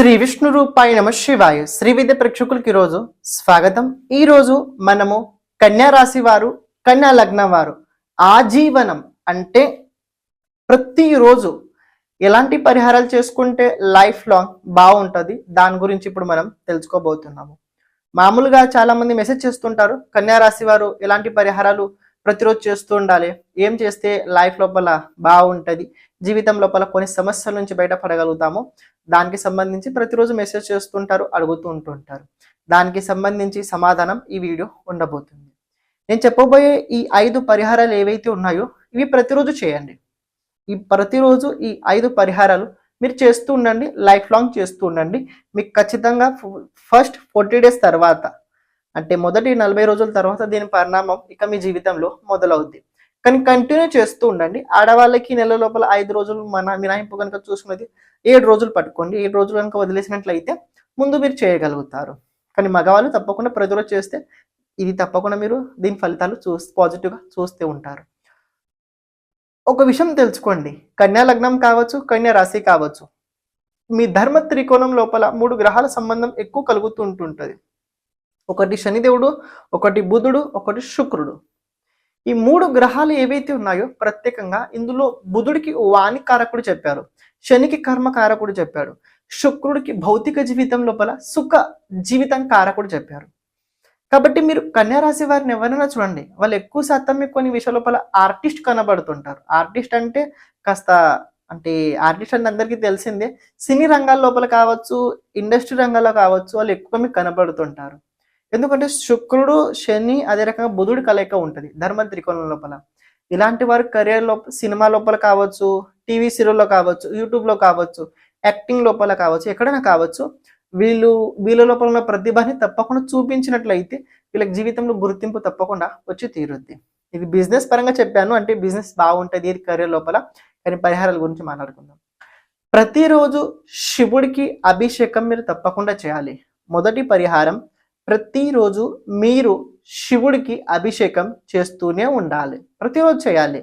శ్రీ విష్ణు రూపాయ నమ శివాయ. శ్రీ విద్య ప్రేక్షకులకి ఈరోజు స్వాగతం. ఈరోజు మనము కన్యా రాశి వారు కన్యా లగ్నం వారు ఆజీవనం అంటే ప్రతిరోజు ఎలాంటి పరిహారాలు చేసుకుంటే లైఫ్ లాంగ్ బాగుంటుంది? దాని గురించి ఇప్పుడు మనం తెలుసుకోబోతున్నాము. మామూలుగా చాలామంది మెసేజ్ చేస్తుంటారు కన్యా రాశి వారు ఎలాంటి పరిహారాలు ప్రతిరోజు చేస్తూ ఉండాలి? ఏం చేస్తే లైఫ్ లోపల బాగుంటుంది? జీవితం లోపల కొన్ని సమస్యల నుంచి బయటపడగలుగుతామో. దానికి సంబంధించి ప్రతిరోజు మెసేజ్ చేస్తుంటారు అడుగుతూ ఉంటుంటారు. దానికి సంబంధించి సమాధానం ఈ వీడియో ఉండబోతుంది. నేను చెప్పబోయే ఈ ఐదు పరిహారాలు ఏవైతే ఉన్నాయో ఇవి ప్రతిరోజు చేయండి. ఈ ప్రతిరోజు ఈ ఐదు పరిహారాలు మీరు చేస్తూ ఉండండి లైఫ్ లాంగ్ చేస్తూ ఉండండి. మీకు ఖచ్చితంగా ఫస్ట్ ఫార్టీ డేస్ తర్వాత అంటే మొదటి నలభై రోజుల తర్వాత దీని పరిణామం ఇక మీ జీవితంలో మొదలవుద్ది. కానీ కంటిన్యూ చేస్తూ ఉండండి. ఆడవాళ్ళకి నెల లోపల ఐదు రోజులు మన మినహాయింపు కనుక చూసుకున్నది ఏడు రోజులు పట్టుకోండి. ఏడు రోజులు కనుక వదిలేసినట్లయితే ముందు మీరు చేయగలుగుతారు. కానీ మగవాళ్ళు తప్పకుండా ప్రతిరోజు చేస్తే ఇది తప్పకుండా మీరు దీని ఫలితాలు చూ పాజిటివ్గా చూస్తూ ఉంటారు. ఒక విషయం తెలుసుకోండి. కన్యా లగ్నం కావచ్చు కన్యా రాశి కావచ్చు. మీ ధర్మ త్రికోణం లోపల మూడు గ్రహాల సంబంధం ఎక్కువ కలుగుతూ ఉంటుంటుంది. ఒకటి శనిదేవుడు ఒకటి బుధుడు ఒకటి శుక్రుడు. ఈ మూడు గ్రహాలు ఏవైతే ఉన్నాయో ప్రత్యేకంగా ఇందులో బుధుడికి వాణి కారకుడు చెప్పారు శనికి కర్మ కారకుడు చెప్పాడు శుక్రుడికి భౌతిక జీవితం లోపల సుఖ జీవితం కారకుడు చెప్పారు. కాబట్టి మీరు కన్యారాశి వారిని ఎవరైనా చూడండి వాళ్ళు ఎక్కువ శాతం మీకు కొన్ని విషయాల లోపల ఆర్టిస్ట్ కనబడుతుంటారు. ఆర్టిస్ట్ అంటే కాస్త అంటే ఆర్టిస్ట్ అంటే అందరికీ తెలిసిందే సినీ రంగాల లోపల కావచ్చు ఇండస్ట్రీ రంగాల్లో కావచ్చు వాళ్ళు ఎక్కువ మీకు కనబడుతుంటారు. ఎందుకంటే శుక్రుడు శని అదే రకంగా బుధుడు కలయిక ఉంటుంది ధర్మ త్రికోణం లోపల. ఇలాంటి వారు కెరియర్ లోపల సినిమా లోపల కావచ్చు టీవీ సీరియల్లో కావచ్చు యూట్యూబ్లో కావచ్చు యాక్టింగ్ లోపల కావచ్చు ఎక్కడైనా కావచ్చు వీళ్ళు వీళ్ళ లోపల ఉన్న ప్రతిభని తప్పకుండా చూపించినట్లయితే వీళ్ళకి జీవితంలో గుర్తింపు తప్పకుండా వచ్చి తీరుద్ది. ఇది బిజినెస్ పరంగా చెప్పాను అంటే బిజినెస్ బాగుంటుంది ఇది కెరియర్ లోపల కానీ పరిహారాల గురించి మాట్లాడుకుందాం. ప్రతిరోజు శివుడికి అభిషేకం మీరు తప్పకుండా చేయాలి. మొదటి పరిహారం ప్రతిరోజు మీరు శివుడికి అభిషేకం చేస్తూనే ఉండాలి. ప్రతిరోజు చేయాలి.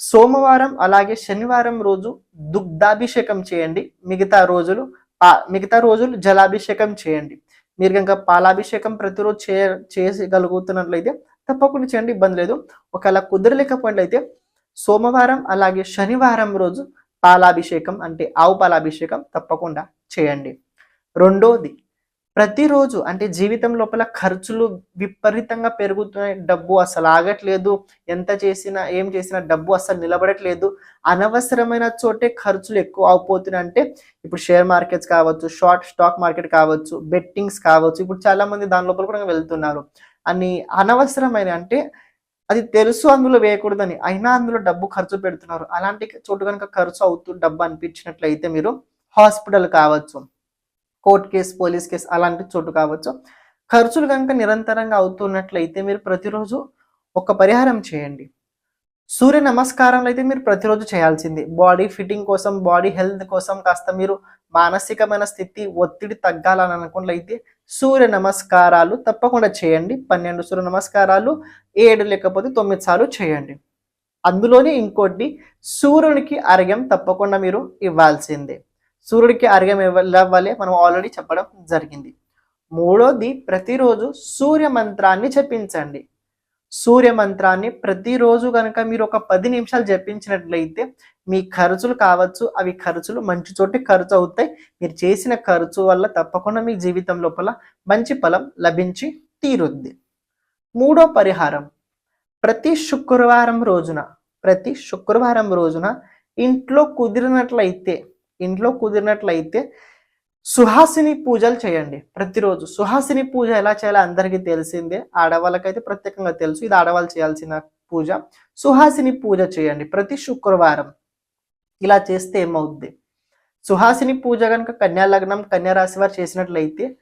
సోమవారం అలాగే శనివారం రోజు దుగ్ధాభిషేకం చేయండి. మిగతా రోజులు మిగతా రోజులు జలాభిషేకం చేయండి. మీరు కనుక పాలాభిషేకం ప్రతిరోజు చే చేయగలుగుతున్నట్లయితే తప్పకుండా చేయండి ఇబ్బంది లేదు. ఒకవేళ కుదరలేకపోయినట్లయితే సోమవారం అలాగే శనివారం రోజు పాలాభిషేకం అంటే ఆవు పాలాభిషేకం తప్పకుండా చేయండి. రెండోది ప్రతిరోజు అంటే జీవితం లోపల ఖర్చులు విపరీతంగా పెరుగుతున్నాయి. డబ్బు అసలు ఆగట్లేదు. ఎంత చేసినా ఏం చేసినా డబ్బు అసలు నిలబడట్లేదు. అనవసరమైన చోటే ఖర్చులు ఎక్కువ అయిపోతున్నాయి అంటే ఇప్పుడు షేర్ మార్కెట్స్ కావచ్చు షార్ట్ స్టాక్ మార్కెట్ కావచ్చు బెట్టింగ్స్ కావచ్చు ఇప్పుడు చాలా మంది దాని లోపల కూడా వెళ్తున్నారు. అని అనవసరమైన అంటే అది తెలుసు అందులో వేయకూడదని. అయినా అందులో డబ్బు ఖర్చు పెడుతున్నారు. అలాంటి చోటు కనుక ఖర్చు అవుతూ డబ్బు అనిపించినట్లయితే మీరు హాస్పిటల్ కావచ్చు. కోర్ట్ కేసు పోలీస్ కేసు అలాంటి చోటు కావచ్చు. ఖర్చులు కనుక నిరంతరంగా అవుతున్నట్లయితే మీరు ప్రతిరోజు ఒక పరిహారం చేయండి. సూర్య నమస్కారాలు అయితే మీరు ప్రతిరోజు చేయాల్సింది. బాడీ ఫిట్టింగ్ కోసం బాడీ హెల్త్ కోసం కాస్త మీరు మానసికమైన స్థితి ఒత్తిడి తగ్గాలని అనుకున్నట్లయితే సూర్య నమస్కారాలు తప్పకుండా చేయండి. పన్నెండు సూర్య నమస్కారాలు ఏడు లేకపోతే తొమ్మిది సార్లు చేయండి. అందులోనే ఇంకోటి సూర్యునికి అర్ఘ్యం తప్పకుండా మీరు ఇవ్వాల్సిందే. సూర్యుడికి అర్ఘ్యం ఇవ్వాలి మనం ఆల్రెడీ చెప్పడం జరిగింది. మూడోది ప్రతిరోజు సూర్య మంత్రాన్ని జపించండి. సూర్య మంత్రాన్ని ప్రతిరోజు కనుక మీరు ఒక పది నిమిషాలు జపించినట్లయితే మీ ఖర్చులు కావచ్చు అవి ఖర్చులు మంచి చోటి ఖర్చు అవుతాయి. మీరు చేసిన ఖర్చు వల్ల తప్పకుండా మీ జీవితం లోపల మంచి ఫలం లభించి తీరుద్ది. మూడో పరిహారం ప్రతి శుక్రవారం రోజున ప్రతి శుక్రవారం రోజున ఇంట్లో కుదిరినట్లయితే ఇంట్లో కుదిరినట్లయితే సుహాసిని పూజలు చేయండి ప్రతిరోజు. సుహాసిని పూజ ఎలా చేయాలో అందరికీ తెలిసిందే. ఆడవాళ్ళకైతే ప్రత్యేకంగా తెలుసు. ఇది ఆడవాళ్ళు చేయాల్సిన పూజ. సుహాసిని పూజ చేయండి ప్రతి శుక్రవారం. ఇలా చేస్తే ఏమవుద్ది? సుహాసిని పూజ కనుక కన్యా లగ్నం కన్యా రాశి వారు చేసినట్లయితే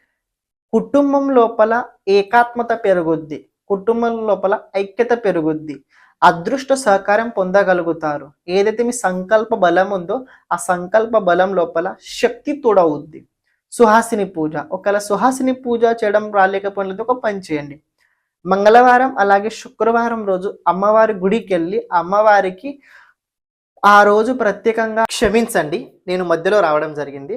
కుటుంబం లోపల ఏకాత్మత పెరుగుద్ది. కుటుంబం లోపల ఐక్యత పెరుగుద్ది. అదృష్ట సహకారం పొందగలుగుతారు. ఏదైతే మీ సంకల్ప బలం ఉందో ఆ సంకల్ప బలం లోపల శక్తి తోడవుద్ది. సుహాసిని పూజ. ఒకవేళ సుహాసిని పూజ చేయడం రాలేకపోయినట్లయితే ఒక పని చేయండి. మంగళవారం అలాగే శుక్రవారం రోజు అమ్మవారి గుడికి వెళ్ళి అమ్మవారికి ఆ రోజు ప్రత్యేకంగా క్షమించండి. నేను మధ్యలో రావడం జరిగింది.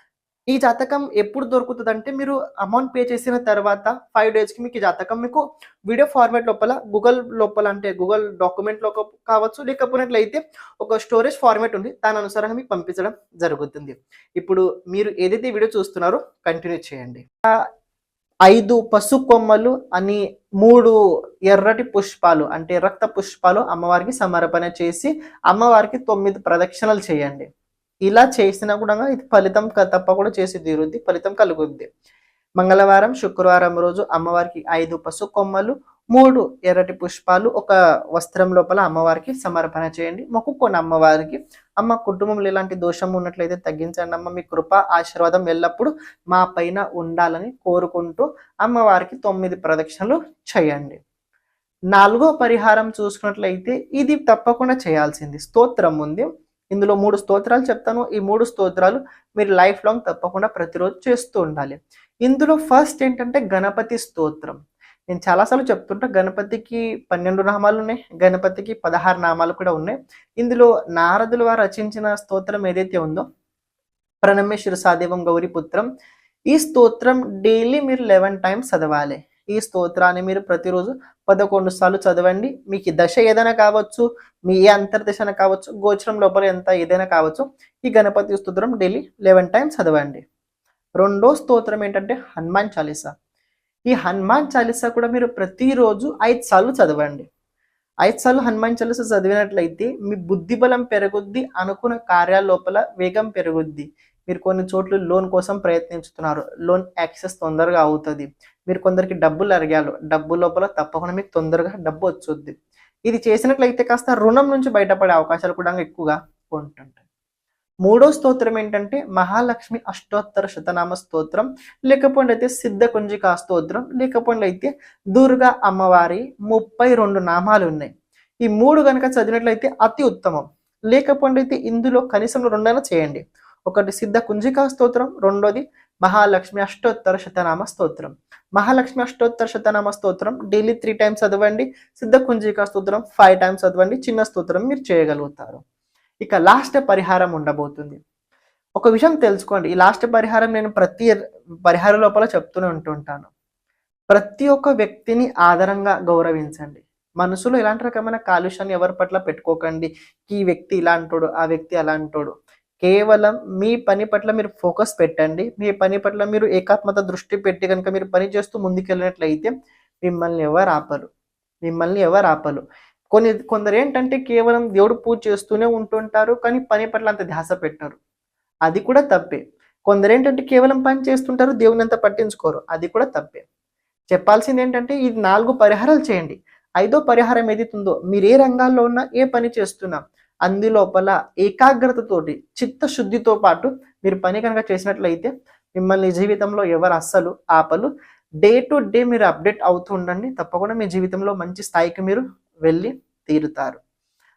ఈ జాతకం ఎప్పుడు దొరుకుతుంది అంటే మీరు అమౌంట్ పే చేసిన తర్వాత ఫైవ్ డేస్కి మీకు ఈ జాతకం మీకు వీడియో ఫార్మాట్ లోపల గూగుల్ లోపల అంటే గూగుల్ డాక్యుమెంట్లో కావచ్చు లేకపోయినట్లయితే ఒక స్టోరేజ్ ఫార్మాట్ ఉంది. దాని అనుసారంగా మీకు పంపించడం జరుగుతుంది. ఇప్పుడు మీరు ఏదైతే వీడియో చూస్తున్నారో కంటిన్యూ చేయండి. ఐదు పసు కొమ్మలు అని మూడు ఎర్రటి పుష్పాలు అంటే రక్త పుష్పాలు అమ్మవారికి సమర్పణ చేసి అమ్మవారికి తొమ్మిది ప్రదక్షిణలు చేయండి. ఇలా చేసినా కూడా ఇది ఫలితం క- తప్పకుండా చేసి తీరుద్ది ఫలితం కలుగుద్ది. మంగళవారం శుక్రవారం రోజు అమ్మవారికి ఐదు పసు కొమ్మలు మూడు ఎర్రటి పుష్పాలు ఒక వస్త్రం లోపల అమ్మవారికి సమర్పణ చేయండి. మొక్కుకొని అమ్మవారికి అమ్మ కుటుంబంలో ఎలాంటి దోషం ఉన్నట్లయితే తగ్గించండి అమ్మ మీ కృప ఆశీర్వాదం ఎల్లప్పుడూ మా పైన ఉండాలని కోరుకుంటూ అమ్మవారికి తొమ్మిది ప్రదక్షిణలు చేయండి. నాలుగో పరిహారం చూసుకున్నట్లయితే ఇది తప్పకుండా చేయాల్సింది. స్తోత్రం ఉంది. ఇందులో మూడు స్తోత్రాలు చెప్తాను. ఈ మూడు స్తోత్రాలు మీరు లైఫ్ లాంగ్ తప్పకుండా ప్రతిరోజు చేస్తూ ఉండాలి. ఇందులో ఫస్ట్ ఏంటంటే గణపతి స్తోత్రం. నేను చాలాసార్లు చెప్తుంటా గణపతికి పన్నెండు నామాలు ఉన్నాయి గణపతికి పదహారు నామాలు కూడా ఉన్నాయి. ఇందులో నారదుల వారు రచించిన స్తోత్రం ఏదైతే ఉందో ప్రణమేశ్వర సాదేవం గౌరీపుత్రం ఈ స్తోత్రం డైలీ మీరు లెవెన్ టైమ్స్ చదవాలి. ఈ స్తోత్రాన్ని మీరు ప్రతిరోజు పదకొండు సార్లు చదవండి. మీకు ఈ దశ ఏదైనా కావచ్చు మీ ఏ అంతర్దశన కావచ్చు గోచరం లోపల ఎంత ఏదైనా కావచ్చు ఈ గణపతి స్తోత్రం డైలీ లెవెన్ టైమ్స్ చదవండి. రెండో స్తోత్రం ఏంటంటే హనుమాన్ చాలీసా. ఈ హనుమాన్ చాలీసా కూడా మీరు ప్రతిరోజు ఐదు సార్లు చదవండి. ఐదు సార్లు హనుమాన్ చాలీసా చదివినట్లయితే మీ బుద్ధి బలం పెరుగుద్ది అనుకున్న కార్యాల లోపల వేగం పెరుగుద్ది. మీరు కొన్ని చోట్ల లోన్ కోసం ప్రయత్నించుతున్నారు. లోన్ యాక్సెస్ తొందరగా అవుతుంది. మీరు కొందరికి డబ్బులు అడిగారు డబ్బు లోపల తప్పకుండా మీకు తొందరగా డబ్బు వచ్చుద్ది. ఇది చేసినట్లయితే కాస్త రుణం నుంచి బయటపడే అవకాశాలు కూడా ఎక్కువగా ఉంటుంటాయి. మూడో స్తోత్రం ఏంటంటే మహాలక్ష్మి అష్టోత్తర శతనామ స్తోత్రం. లేకపోతే అయితే సిద్ధ కుంజికా స్తోత్రం. లేకపోతే అయితే దుర్గా అమ్మవారి ముప్పై రెండు నామాలు ఉన్నాయి. ఈ మూడు కనుక చదివినట్లయితే అతి ఉత్తమం. లేకపోతే అయితే ఇందులో కనీసం రెండైనా చేయండి. ఒకటి సిద్ధ కుంజికా స్తోత్రం. రెండోది మహాలక్ష్మి అష్టోత్తర శతనామ స్తోత్రం. మహాలక్ష్మి అష్టోత్తర శతనామ స్తోత్రం డైలీ త్రీ టైమ్స్ చదవండి సిద్ధ కుంజికా స్తోత్రం ఫైవ్ టైమ్స్ చదవండి చిన్న స్తోత్రం మీరు చేయగలుగుతారు. ఇక లాస్ట్ పరిహారం ఉండబోతుంది. ఒక విషయం తెలుసుకోండి. ఈ లాస్ట్ పరిహారం నేను ప్రతి పరిహారం లోపల చెప్తూనే ఉంటుంటాను. ప్రతి ఒక్క వ్యక్తిని ఆధారంగా గౌరవించండి. మనసులో ఎలాంటి రకమైన కాలుష్యాన్ని ఎవరి పట్ల పెట్టుకోకండి. ఈ వ్యక్తి ఇలాంటోడు ఆ వ్యక్తి అలా అంటాడు కేవలం మీ పని పట్ల మీరు ఫోకస్ పెట్టండి. మీ పని పట్ల మీరు ఏకాత్మత దృష్టి పెట్టి కనుక మీరు పని చేస్తూ ముందుకెళ్ళినట్లయితే మిమ్మల్ని ఎవరు ఆపరు. మిమ్మల్ని ఎవరు ఆపరు. కొన్ని కొందరు ఏంటంటే కేవలం దేవుడు పూజ చేస్తూనే ఉంటుంటారు కానీ పని పట్ల అంత ధ్యాస పెట్టరు. అది కూడా తప్పే. కొందరు ఏంటంటే కేవలం పని చేస్తుంటారు దేవుని అంత పట్టించుకోరు. అది కూడా తప్పే. చెప్పాల్సింది ఏంటంటే ఇది నాలుగు పరిహారాలు చేయండి. ఐదో పరిహారం ఏదైతుందో మీరు ఏ రంగాల్లో ఉన్నా ఏ పని చేస్తున్నా అందులోపల ఏకాగ్రతతోటి చిత్తశుద్ధితో పాటు మీరు పని కనుక చేసినట్లయితే మిమ్మల్ని జీవితంలో ఎవరు అస్సలు ఆపలు డే టు డే మీరు అప్డేట్ అవుతూ ఉండండి. తప్పకుండా మీ జీవితంలో మంచి స్థాయికి మీరు వెళ్ళి తీరుతారు.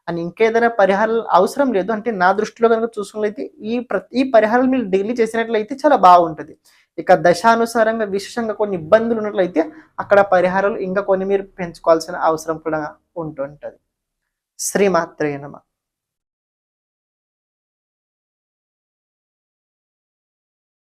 అని ఇంకేదైనా పరిహారాలు అవసరం లేదు. అంటే నా దృష్టిలో కనుక చూసుకున్నట్లయితే ఈ ఈ పరిహారాలు మీరు డైలీ చేసినట్లయితే చాలా బాగుంటుంది. ఇక దశానుసారంగా విశేషంగా కొన్ని ఇబ్బందులు ఉన్నట్లయితే అక్కడ పరిహారాలు ఇంకా కొన్ని మీరు పెంచుకోవాల్సిన అవసరం కూడా ఉంటుంటుంది. శ్రీమాత్రేనమా